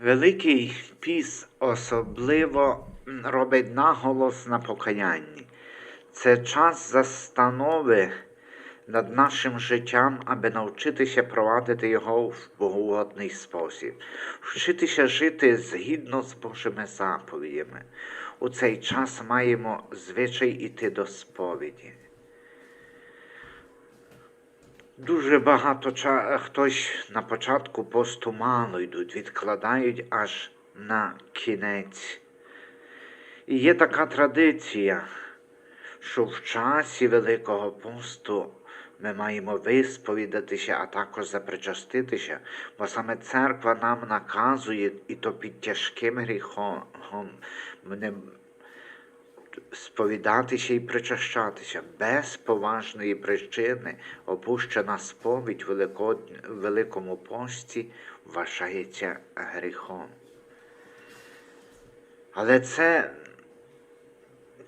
Великий піс особливо робить наголос на покаянні. Це час застанови над нашим життям, аби навчитися провадити його в богоугодний спосіб, вчитися жити згідно з Божими заповідями. У цей час маємо звичай іти до сповіді. Дуже багато ча... хтось на початку посту мало йдуть, відкладають аж на кінець. І є така традиція, що в часі Великого посту ми маємо висповідатися, а також запричаститися, бо саме церква нам наказує, і то під тяжким гріхом, сповідатися і причащатися без поважної причини опущена сповідь в Великому пості вважається гріхом. Але це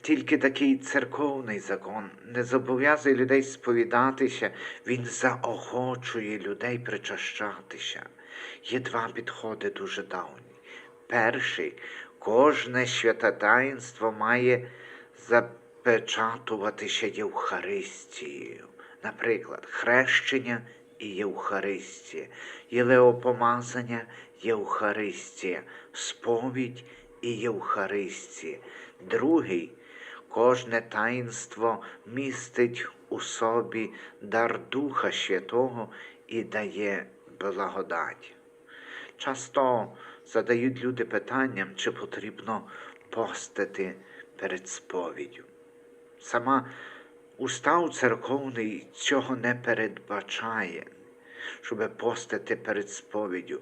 тільки такий церковний закон не зобов'язує людей сповідатися, він заохочує людей причащатися. Є два підходи дуже давні. Перший кожне святе таїнство має запечатуватися Євхаристією. Наприклад, хрещення і Євхаристія, єлеопомазання Євхаристія, сповідь і Євхаристія. Другий кожне таїнство містить у собі дар Духа Святого і дає благодать. Часто задають люди питанням, чи потрібно постити перед сповіддю. Сама устав церковний цього не передбачає, щоб постити перед сповіддю.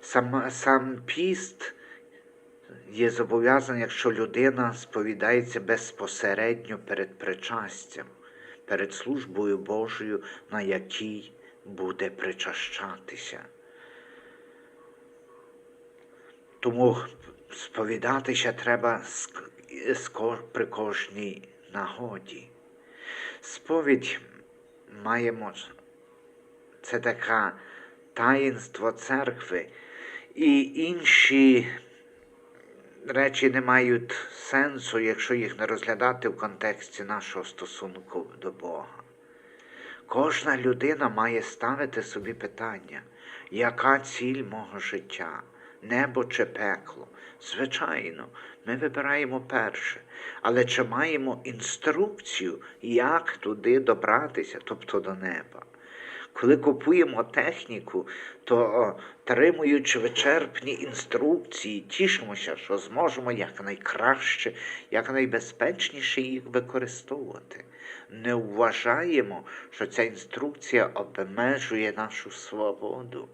Сам, сам піст є зобов'язаний, якщо людина сповідається безпосередньо перед причастям, перед службою Божою, на якій буде причащатися. Тому сповідатися треба при кожній нагоді. Сповідь маємо це таке таїнство церкви, і інші речі не мають сенсу, якщо їх не розглядати в контексті нашого стосунку до Бога. Кожна людина має ставити собі питання, яка ціль мого життя, небо чи пекло. Звичайно, ми вибираємо перше, але чи маємо інструкцію, як туди добратися, тобто до неба? Коли купуємо техніку, то отримуючи вичерпні інструкції, тішимося, що зможемо якнайкраще, якнайбезпечніше їх використовувати. Не вважаємо, що ця інструкція обмежує нашу свободу.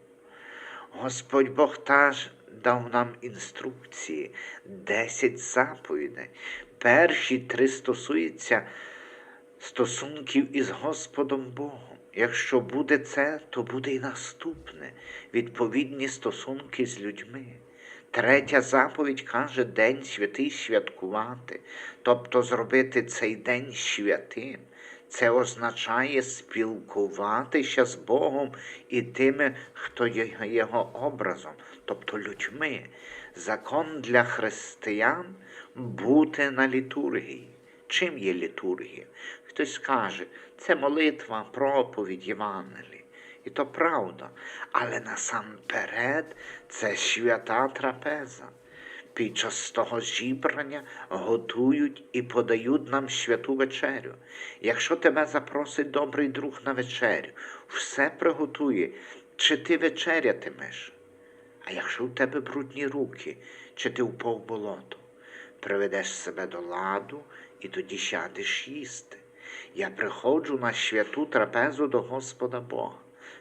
Господь Бог теж дав нам інструкції, 10 заповідей. Перші три стосуються стосунків із Господом Богом. Якщо буде це, то буде і наступне відповідні стосунки з людьми. Третя заповідь каже День святий святкувати, тобто зробити цей день святим. Це означає спілкуватися з Богом і тими, хто є його образом, тобто людьми. Закон для християн бути на літургії. Чим є літургія? Хтось скаже, це молитва, проповідь Євангелії. І то правда. Але насамперед це свята трапеза. Під час того зібрання готують і подають нам святу вечерю. Якщо тебе запросить добрий друг на вечерю, все приготує, чи ти вечерятимеш. А якщо у тебе брудні руки, чи ти впав в болото, приведеш себе до ладу і тоді сядеш їсти. Я приходжу на святу трапезу до Господа Бога.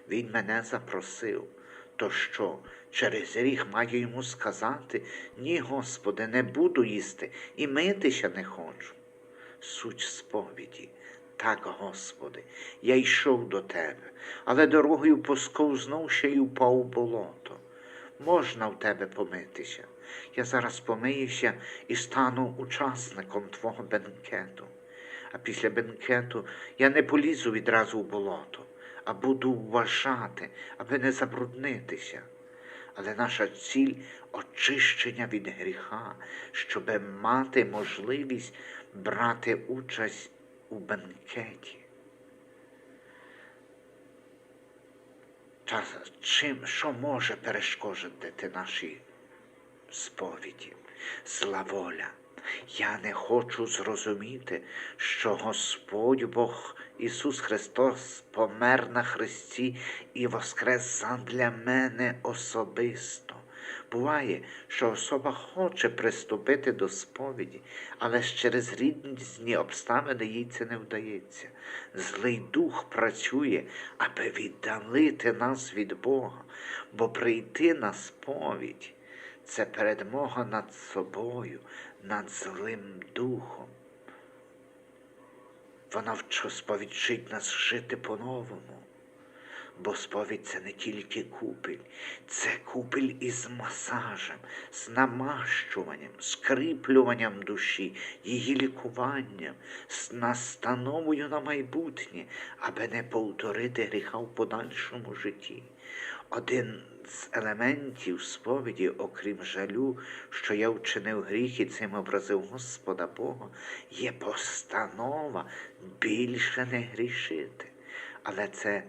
Він мене запросив. То що, через гріх маю йому сказати, ні, Господи, не буду їсти і митися не хочу. Суть сповіді. Так, Господи, я йшов до Тебе, але дорогою посковзнув ще й упав у болото. Можна в Тебе помитися. Я зараз помиюся і стану учасником Твого бенкету. А після бенкету я не полізу відразу в болото, а буду вважати, аби не забруднитися. Але наша ціль очищення від гріха, щоб мати можливість брати участь у бенкеті. Та чим, що може перешкодити наші сповіді? Зла воля. Я не хочу зрозуміти, що Господь Бог Ісус Христос помер на Христі і воскрес задля мене особисто. Буває, що особа хоче приступити до сповіді, але ж через різні обставини їй це не вдається. Злий дух працює, аби віддалити нас від Бога, бо прийти на сповідь це передмога над собою, над злим духом. Вона вчить нас жити по-новому. Бо сповідь це не тільки купель, це купель із масажем, з намащуванням, скріплюванням душі, її лікуванням, з настановою на майбутнє, аби не повторити гріха в подальшому житті. Один елементів сповіді, окрім жалю, що я вчинив гріх і цим образив Господа Бога, є постанова більше не грішити. Але це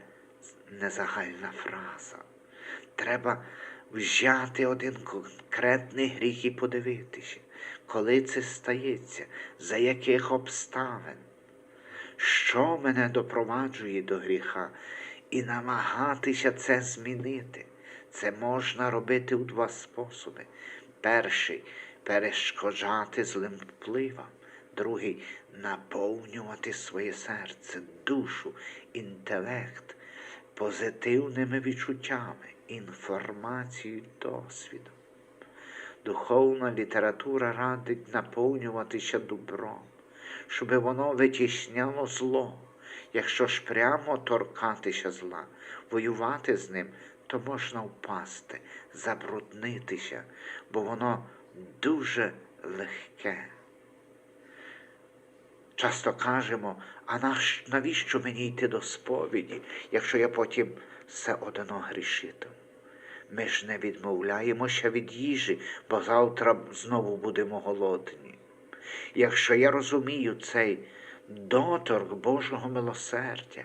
не загальна фраза. Треба взяти один конкретний гріх і подивитися, коли це стається, за яких обставин, що мене допроваджує до гріха, і намагатися це змінити. Це можна робити у два способи. Перший перешкоджати злим впливам, другий наповнювати своє серце, душу, інтелект позитивними відчуттями, інформацією, досвідом. Духовна література радить наповнюватися добром, щоб воно витісняло зло. Якщо ж прямо торкатися зла, воювати з ним, то можна впасти, забруднитися, бо воно дуже легке. Часто кажемо, а навіщо мені йти до сповіді, якщо я потім все одно грішитиму? Ми ж не відмовляємося від їжі, бо завтра знову будемо голодні. Якщо я розумію цей доторк Божого милосердя,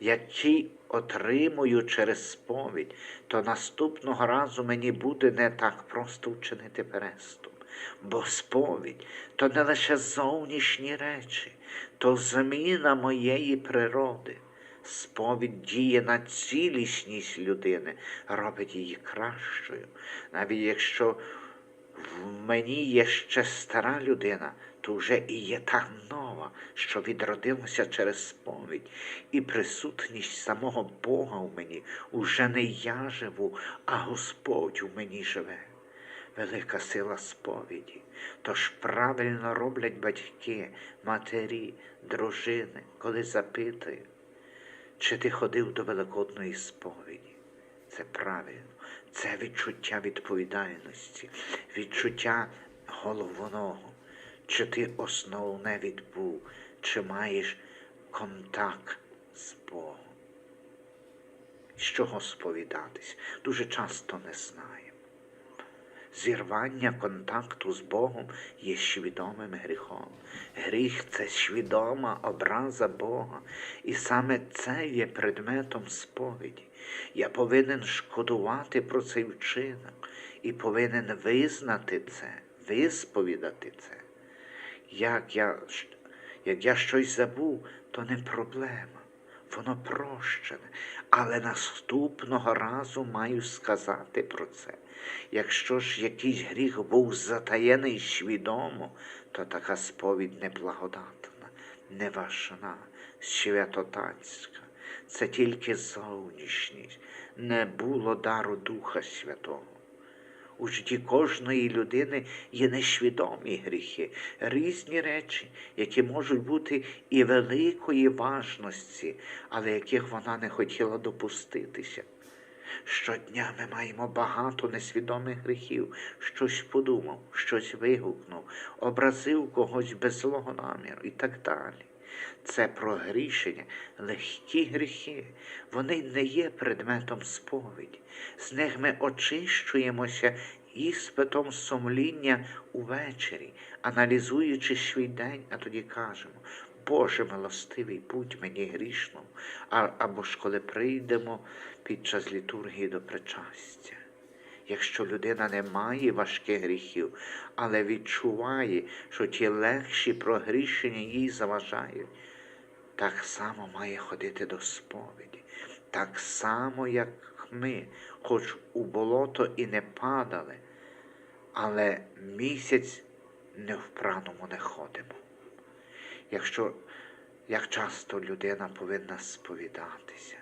який отримую через сповідь, то наступного разу мені буде не так просто вчинити переступ. Бо сповідь то не лише зовнішні речі, то зміна моєї природи. Сповідь діє на цілісність людини, робить її кращою. Навіть якщо в мені є ще стара людина, то вже і є та нова, що відродилася через сповідь, і присутність самого Бога в мені уже не я живу, а Господь у мені живе. Велика сила сповіді. Тож правильно роблять батьки, матері, дружини, коли запитують, чи ти ходив до великодної сповіді. Це правильно, це відчуття відповідальності, відчуття головного, чи ти основне відбув, чи маєш контакт з Богом. З чого сповідатись? Дуже часто не знаємо. Зірвання контакту з Богом є свідомим гріхом. Гріх це свідома образа Бога, і саме це є предметом сповіді. Я повинен шкодувати про цей вчинок і повинен визнати це, висповідати це. Як я, як я щось забув, то не проблема, воно прощене, але наступного разу маю сказати про це. Якщо ж якийсь гріх був затаєний свідомо, то така сповідь неблагодатна, неважна, святотатська. Це тільки зовнішність, не було дару Духа Святого. У житті кожної людини є несвідомі гріхи, різні речі, які можуть бути і великої важності, але яких вона не хотіла допуститися. Щодня ми маємо багато несвідомих гріхів, щось подумав, щось вигукнув, образив когось без злого наміру і так далі. Це прогрішення, легкі гріхи. Вони не є предметом сповіді. З них ми очищуємося іспитом сумління увечері, аналізуючи свій день, а тоді кажемо, Боже милостивий, будь мені грішним, або ж коли прийдемо під час літургії до причастя. Якщо людина не має важких гріхів, але відчуває, що ті легші прогрішення їй заважають, так само має ходити до сповіді, так само, як ми, хоч у болото і не падали, але місяць не впраному не ходимо. Якщо як часто людина повинна сповідатися,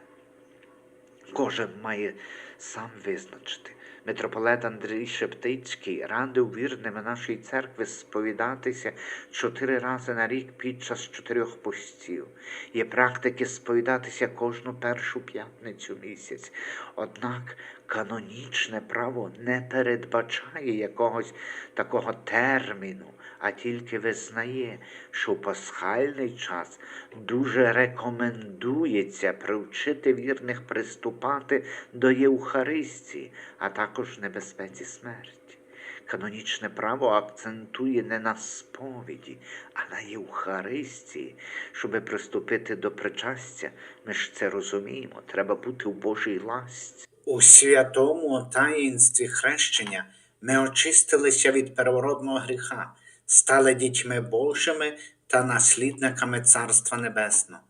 кожен має сам визначити. Митрополит Андрій Шептицький радив вірними нашої церкви сповідатися чотири рази на рік під час чотирьох постів. Є практики сповідатися кожну першу п'ятницю місяць. Однак канонічне право не передбачає якогось такого терміну, а тільки визнає, що в пасхальний час дуже рекомендується привчити вірних приступати до Євхаристії, а також небезпеці смерті. Канонічне право акцентує не на сповіді, а на Євхаристії. Щоби приступити до причастя, ми ж це розуміємо, треба бути в Божій ласці. У святому таїнстві хрещення ми очистилися від первородного гріха, стали дітьми Божими та наслідниками Царства Небесного.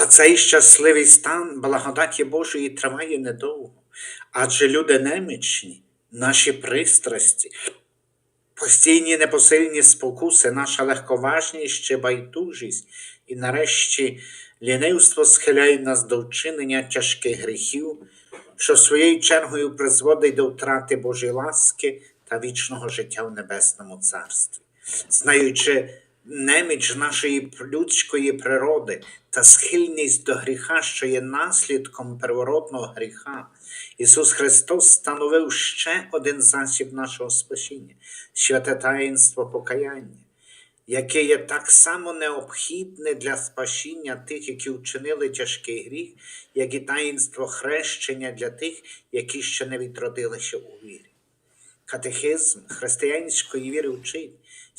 Та цей щасливий стан благодаті Божої триває недовго, адже люди немічні, наші пристрасті, постійні непосильні спокуси, наша легковажність чи байдужість, і нарешті лінивство схиляють нас до вчинення тяжких гріхів, що своєю чергою призводить до втрати Божої ласки та вічного життя в Небесному Царстві. Знаючи неміч нашої людської природи та схильність до гріха, що є наслідком первородного гріха, Ісус Христос становив ще один засіб нашого спасіння святе таїнство покаяння яке є так само необхідне для спасіння тих, які вчинили тяжкий гріх, як і таїнство хрещення для тих, які ще не відродилися у вірі. Катехизм християнської віри вчить,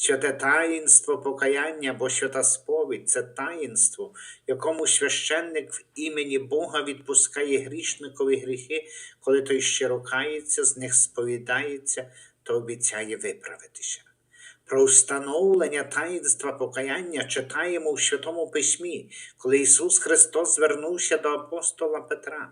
святе таїнство покаяння або свята сповідь це таїнство, якому священник в імені Бога відпускає грішникові гріхи, коли той щиро кається, з них сповідається та обіцяє виправитися. Про встановлення таїнства покаяння читаємо в Святому Письмі, коли Ісус Христос звернувся до апостола Петра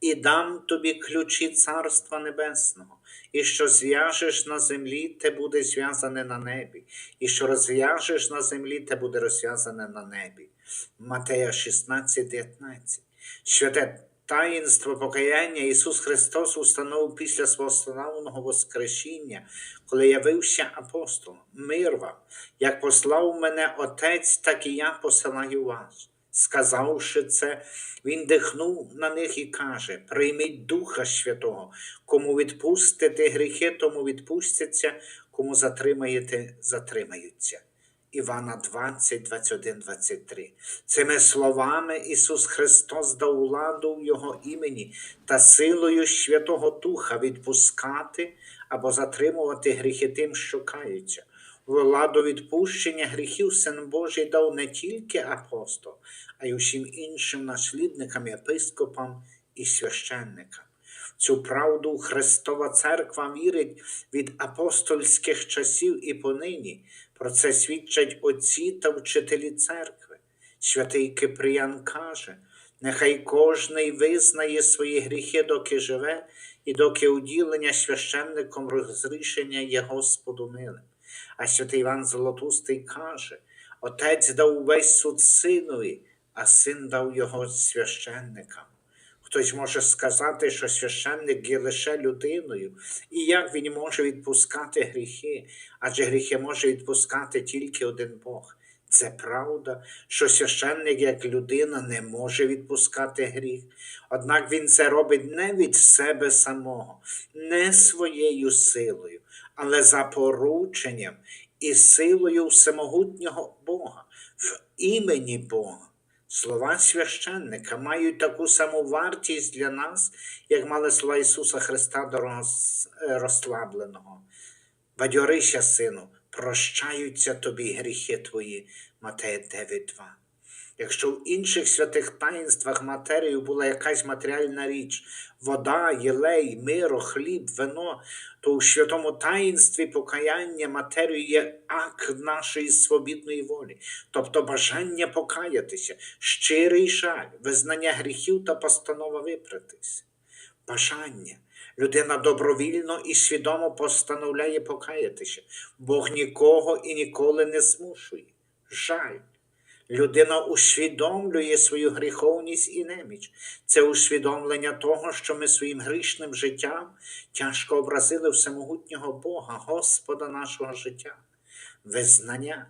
і дам тобі ключі Царства Небесного, і що зв'яжеш на землі, те буде зв'язане на небі, і що розв'яжеш на землі, те буде розв'язане на небі. Матея 16, 19. Святе таїнство покаяння Ісус Христос установив після свого славного Воскресіння, коли явився апостолом. Мир вам, як послав мене Отець, так і я посилаю вас. Сказавши це, він дихнув на них і каже: Прийміть Духа Святого, кому відпустите гріхи, тому відпустяться, кому затримаєте, затримаються. Івана 20, 21, 23. Цими словами Ісус Христос дав владу в Його імені та силою Святого Духа відпускати або затримувати гріхи тим, що каються. Владу відпущення гріхів Син Божий дав не тільки апостол, а й усім іншим наслідникам, єпископам і священникам. Цю правду Христова Церква вірить від апостольських часів і понині. Про це свідчать отці та вчителі церкви. Святий Кипріян каже, нехай кожний визнає свої гріхи, доки живе, і доки уділення священником розрішення є Господу милим. А святий Іван Золотустий каже, Отець дав увесь суд синові, а син дав його священникам. Хтось може сказати, що священник є лише людиною, і як він може відпускати гріхи, адже гріхи може відпускати тільки один Бог. Це правда, що священник, як людина, не може відпускати гріх, однак він це робить не від себе самого, не своєю силою, але за порученням і силою всемогутнього Бога. в імені Бога. Слова священника мають таку саму вартість для нас, як мали слова Ісуса Христа до роз- розслабленого. Бадьорися, сину, прощаються тобі гріхи твої. Матея 9.2. Якщо в інших святих таїнствах матерією була якась матеріальна річ, вода, єлей, миро, хліб, вино, то у святому таїнстві покаяння матерію є акт нашої свобідної волі, тобто бажання покаятися, щирий жаль, визнання гріхів та постанова виправитися. Бажання. Людина добровільно і свідомо постановляє покаятися. Бог нікого і ніколи не змушує. Жаль. Людина усвідомлює свою гріховність і неміч. Це усвідомлення того, що ми своїм грішним життям тяжко образили всемогутнього Бога, Господа нашого життя. Визнання.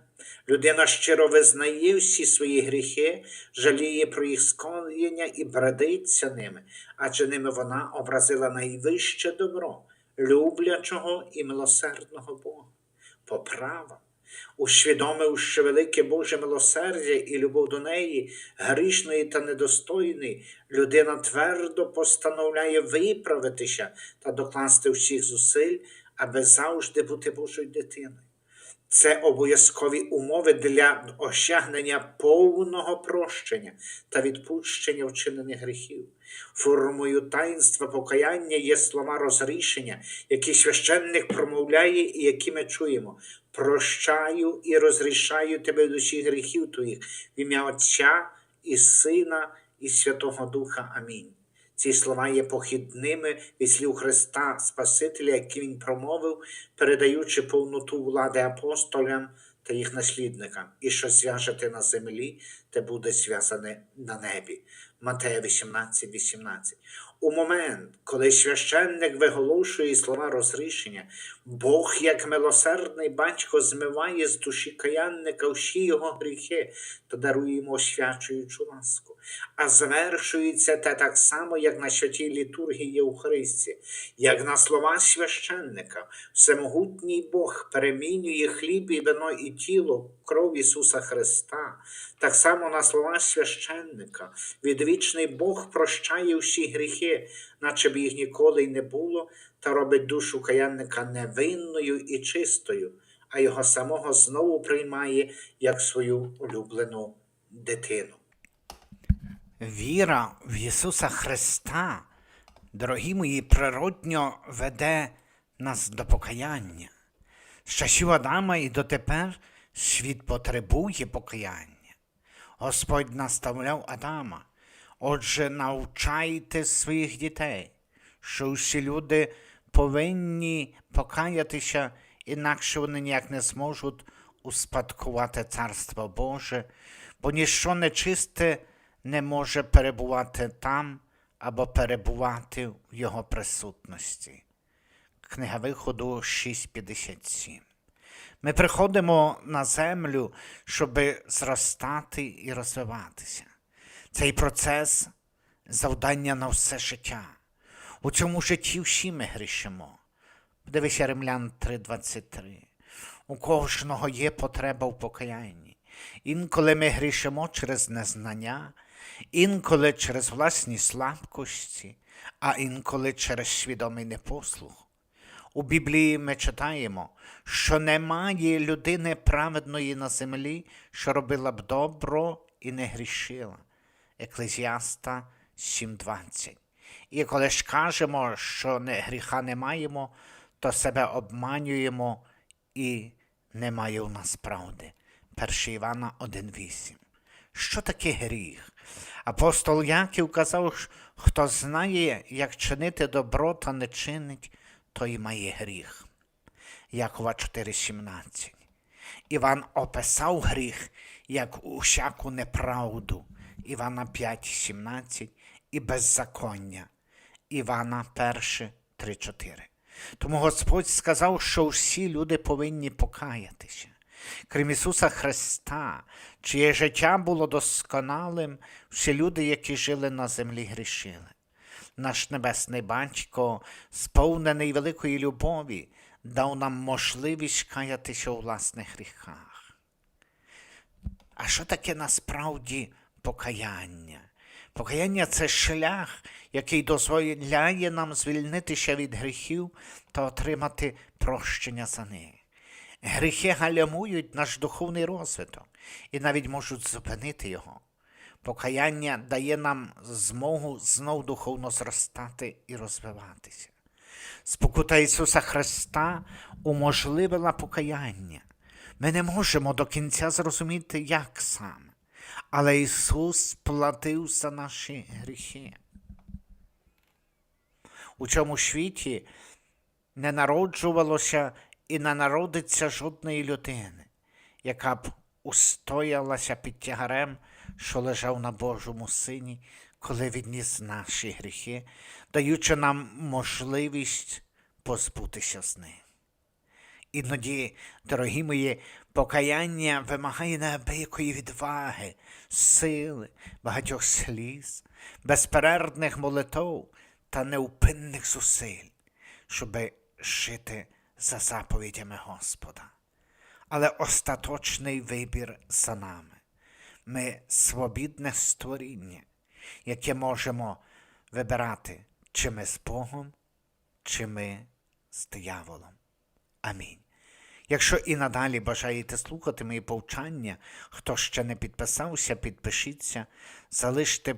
Людина щиро визнає всі свої гріхи, жаліє про їх скоєння і брадиться ними, адже ними вона образила найвище добро, люблячого і милосердного Бога. Поправа. Усвідомив, що велике Боже милосердя і любов до неї, грішної та недостойної, людина твердо постановляє виправитися та докласти всіх зусиль, аби завжди бути Божою дитиною. Це обов'язкові умови для осягнення повного прощення та відпущення вчинених гріхів. Формою таїнства покаяння є слова розрішення, які священник промовляє і які ми чуємо. Прощаю і розрішаю тебе усіх гріхів твоїх в ім'я Отця і Сина і Святого Духа. Амінь. Ці слова є похідними від слів Христа Спасителя, які Він промовив, передаючи повноту влади апостолям та їх наслідникам. І що зв'яжете на землі, те буде зв'язане на небі. Матея 18, 18. У момент, коли священник виголошує слова розрішення, Бог, як милосердний батько, змиває з душі каянника всі його гріхи та дарує йому освячуючу ласку. А звершується те так само, як на святій літургії Євхаристії, як на слова священника, всемогутній Бог перемінює хліб і вино і тіло, кров Ісуса Христа, так само на слова священника, відвічний Бог прощає всі гріхи, наче б їх ніколи й не було, та робить душу каянника невинною і чистою, а його самого знову приймає як свою улюблену дитину. Віра в Ісуса Христа, дорогі мої, природньо веде нас до покаяння. З часів Адама і дотепер світ потребує покаяння. Господь наставляв Адама. Отже, навчайте своїх дітей, що всі люди повинні покаятися, інакше вони ніяк не зможуть успадкувати Царство Боже, бо ніщо нечисте не може перебувати там або перебувати в Його присутності. Книга Виходу 6.57. Ми приходимо на землю, щоб зростати і розвиватися. Цей процес завдання на все життя. У цьому житті всі ми грішимо. Дивися Римлян 3:23. У кожного є потреба в покаянні. Інколи ми грішимо через незнання, інколи через власні слабкості, а інколи через свідомий непослух. У Біблії ми читаємо, що немає людини праведної на землі, що робила б добро і не грішила. Еклезіаста 7.20. І коли ж кажемо, що не, гріха не маємо, то себе обманюємо і немає у нас правди. 1 Івана 1.8. Що таке гріх? Апостол Яків казав, хто знає, як чинити добро та не чинить, той має гріх. Якова 4.17. Іван описав гріх як усяку неправду. Івана 5.17 і беззаконня. Івана 1.3.4. Тому Господь сказав, що всі люди повинні покаятися. Крім Ісуса Христа, чиє життя було досконалим, всі люди, які жили на землі, грішили. Наш Небесний Батько, сповнений великої любові, дав нам можливість каятися у власних гріхах. А що таке насправді покаяння? Покаяння це шлях, який дозволяє нам звільнитися від гріхів та отримати прощення за них. Гріхи галямують наш духовний розвиток і навіть можуть зупинити його. Покаяння дає нам змогу знов духовно зростати і розвиватися. Спокута Ісуса Христа уможливила покаяння. Ми не можемо до кінця зрозуміти, як саме, але Ісус платив за наші гріхи. У цьому світі не народжувалося і не народиться жодної людини, яка б устоялася під тягарем, що лежав на Божому сині, коли відніс наші гріхи, даючи нам можливість позбутися з них. Іноді, дорогі мої, покаяння вимагає неабиякої відваги, сили, багатьох сліз, безперервних молитов та неупинних зусиль, щоби жити за заповідями Господа. Але остаточний вибір за нами. Ми свобідне створіння, яке можемо вибирати, чи ми з Богом, чи ми з дияволом. Амінь. Якщо і надалі бажаєте слухати мої повчання, хто ще не підписався, підпишіться, залиште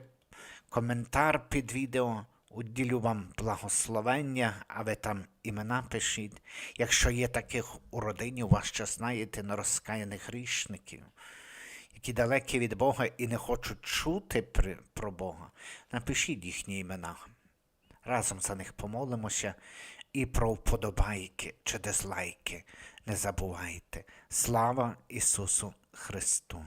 коментар під відео, уділю вам благословення, а ви там імена пишіть. Якщо є таких у родині, у вас ще знаєте нерозкаяних грішників, які далекі від Бога і не хочуть чути про Бога, напишіть їхні імена. Разом за них помолимося і про вподобайки чи дизлайки не забувайте. Слава Ісусу Христу!